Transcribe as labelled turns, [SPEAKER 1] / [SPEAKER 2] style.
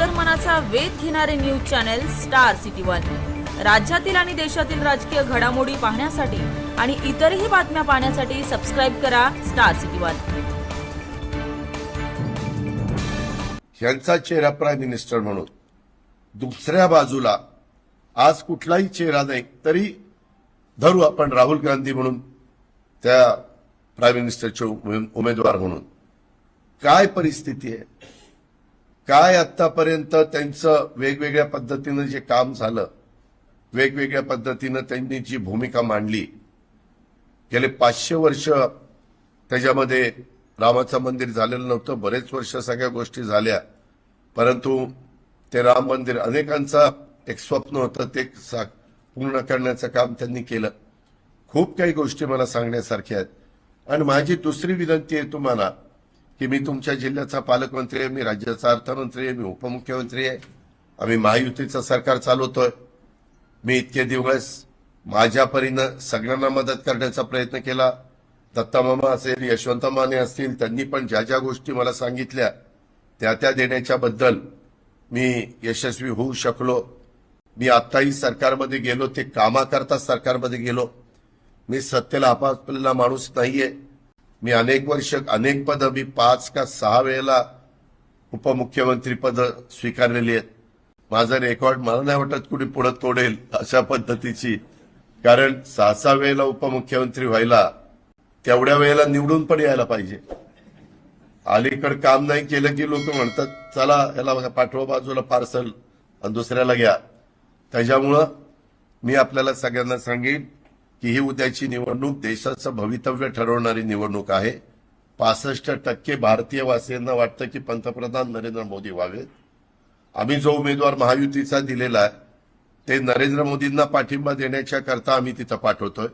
[SPEAKER 1] अंतर्मनाचा वेध घेणारे news channel star city one. राज्यातील आणि देशातील राजकीय घडामोडी पाहण्यासाठी आणि इतरही बातम्या पाहण्यासाठी सबस्क्राईब करा स्टार सिटी वन.
[SPEAKER 2] यांचा चेहरा प्राईम मिनिस्टर म्हणून. दुसऱ्या बाजूला आज कुठलाही चेहरा नाही तरी धरू आपण राहुल गांधी म्हणून त्या प्राईम मिनिस्टरचे उमे- उमेदवार म्हणून. काय परिस्थिती आहे? काय आतापर्यंत त्यांचं वेगवेगळ्या पद्धतीनं जे काम झालं वेगवेगळ्या पद्धतीनं त्यांनी जी भूमिका मांडली गेले पाचशे वर्ष त्याच्यामध्ये रामाचं मंदिर झालेलं नव्हतं बरेच वर्ष सगळ्या गोष्टी झाल्या. परंतु ते राम मंदिर अनेकांचा एक स्वप्न होतं ते सा- पूर्ण करण्याचं काम त्यांनी केलं. खूप काही गोष्टी मला सांगण्यासारख्या आहेत. आणि माझी दुसरी विनंती आहे तुम्हाला की मी तुमच्या जिल्ह्याचा पालकमंत्री आहे मी राज्याचा अर्थमंत्री आहे मी उपमुख्यमंत्री आहे. आम्ही महायुतीचं सरकार चालवतोय. मी इतके दिवस माझ्या परीनं सगळ्यांना मदत करण्याचा प्रयत्न केला. दत्ता मामा असेल यशवंत माने असतील त्यांनी पण ज्या ज्या गोष्टी मला सांगितल्या त्या त्या देण्याच्या बद्दल मी यशस्वी होऊ शकलो. मी आत्ताही सरकारमध्ये गेलो ते कामाकरता सरकारमध्ये गेलो. मी सत्तेला आपापलेला माणूस नाहीये. मी अनेक वर्ष अनेक पद मी पाच का सहा वेळेला उपमुख्यमंत्री पद स्वीकारलेली आहेत. माझं रेकॉर्ड मला नाही वाटत कुणी पुढे तोडेल अशा पद्धतीची. कारण सहा सहा वेळेला उपमुख्यमंत्री व्हायला तेवढ्या वेळेला निवडून पण यायला पाहिजे. अलीकडे काम नाही केलं की लोक म्हणतात चला याला बघा पाठवा बाजूला पार्सल आणि दुसऱ्याला घ्या. त्याच्यामुळं मी आपल्याला सगळ्यांना सांगेन की ही उद्याची निवडणूक देशाचं भवितव्य ठरवणारी निवडणूक आहे. पासष्ट टक्के भारतीय वासियांना वाटतं की पंतप्रधान नरेंद्र मोदी व्हावेत. आम्ही जो उमेदवार महायुतीचा दिलेला आहे ते नरेंद्र मोदींना पाठिंबा देण्याच्या करता आम्ही तिथं पाठवतोय.